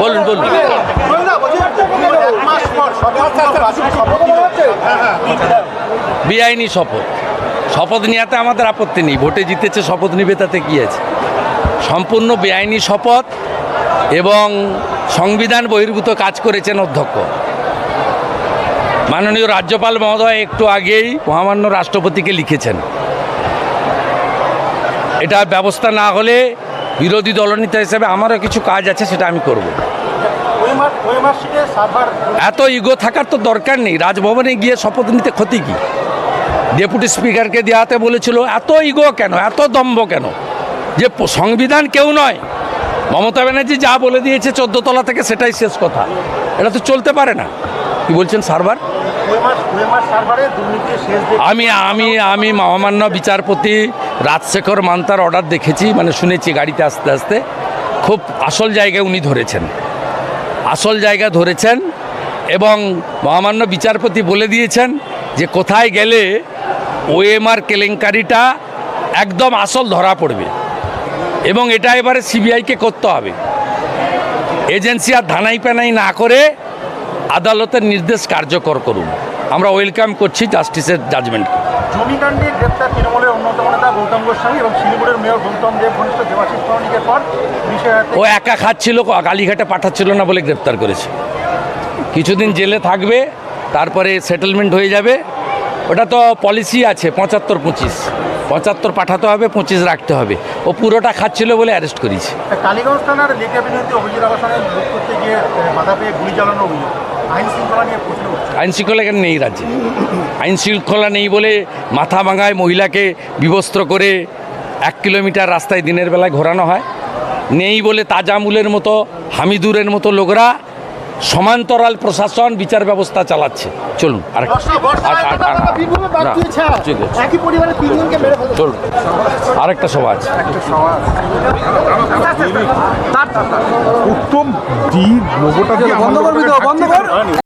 বলুন বলুন। বেআইনি শপথ। শপথ নেওয়াতে আমাদের আপত্তি নেই। ভোটে জিতেছে, শপথ নিবে, তাতে কী আছে? সম্পূর্ণ বেআইনি শপথ এবং সংবিধান বহির্ভূত কাজ করেছেন অধ্যক্ষ। মাননীয় রাজ্যপাল মহোদয় একটু আগেই মহামান্য রাষ্ট্রপতিকে লিখেছেন। এটা ব্যবস্থা না হলে বিরোধী দলনেতা হিসেবে আমারও কিছু কাজ আছে, সেটা আমি করব। এত ইগো থাকার তো দরকার নেই। রাজভবনে গিয়ে শপথ নিতে ক্ষতি কি? ডেপুটি স্পিকারকে দেওয়াতে বলেছিল, এত ইগো কেন? এত দম্ভ কেন? যে সংবিধান কেউ নয়। মমতা ব্যানার্জি যা বলে দিয়েছে চোদ্দ তলা থেকে সেটাই শেষ কথা। এটা তো চলতে পারে না। কি বলছেন, সার্ভার? আমি আমি আমি মহামান্য বিচারপতি রাজশেখর মান্তার অর্ডার দেখেছি মানে শুনেছি গাড়িতে আস্তে আস্তে। খুব আসল জায়গায় উনি ধরেছেন। আসল জায়গা ধরেছেন এবং মহামান্য বিচারপতি বলে দিয়েছেন যে কোথায় গেলে ওএমআর কেলেঙ্কারিটা একদম আসল ধরা পড়বে। এবং এটা এবারে সিবিআইকে করতে হবে। এজেন্সি আর ধানাই প্যানাই না করে আদালতের নির্দেশ কার্যকর করুন। আমরা ওয়েলকাম করছি জাস্টিসের জাজমেন্টকে জমিকাণ্ডে গ্রেপ্তার তৃণমূলের অন্যতম নেতা গৌতম গোস্বামী এবং শিলিগুড়ির মেয়র গৌতম দেব ঘনিষ্ঠ দেবাশিস প্রামাণিকের পর ও একা খাচ্ছিল কালীঘাটে পাঠাচ্ছিল না বলে গ্রেপ্তার করেছে। কিছুদিন জেলে থাকবে তারপরে সেটেলমেন্ট হয়ে যাবে। ওটা তো পলিসি আছে পঁচাত্তর পঁচিশ। পঁচাত্তর পাঠাতে হবে পঁচিশ রাখতে হবে। ও পুরোটা খাচ্ছিল বলে অ্যারেস্ট করেছি। কালীগঞ্জ থানার লেখা বিনতি অভিজিৎ আবাসনে করতে গিয়ে বাধা পেয়ে গুলি চালানোর অভিযোগ। আইন শৃঙ্খলা কেন নেই রাজ্যে? আইন শৃঙ্খলা নেই বলে মাথা ভাঙায় মহিলাকে বিবস্ত্র করে এক কিলোমিটার রাস্তায় দিনের বেলায় ঘোরানো হয়। নেই বলে তাজামুলের মতো, হামিদুরের মতো লোকরা সমান্তরাল প্রশাসন বিচার ব্যবস্থা চালাচ্ছে। চলুন আর চলুন আরেকটা সভা আছে। উত্তম ডি লোগোটা বন্ধ করবি তো, বন্ধ কর।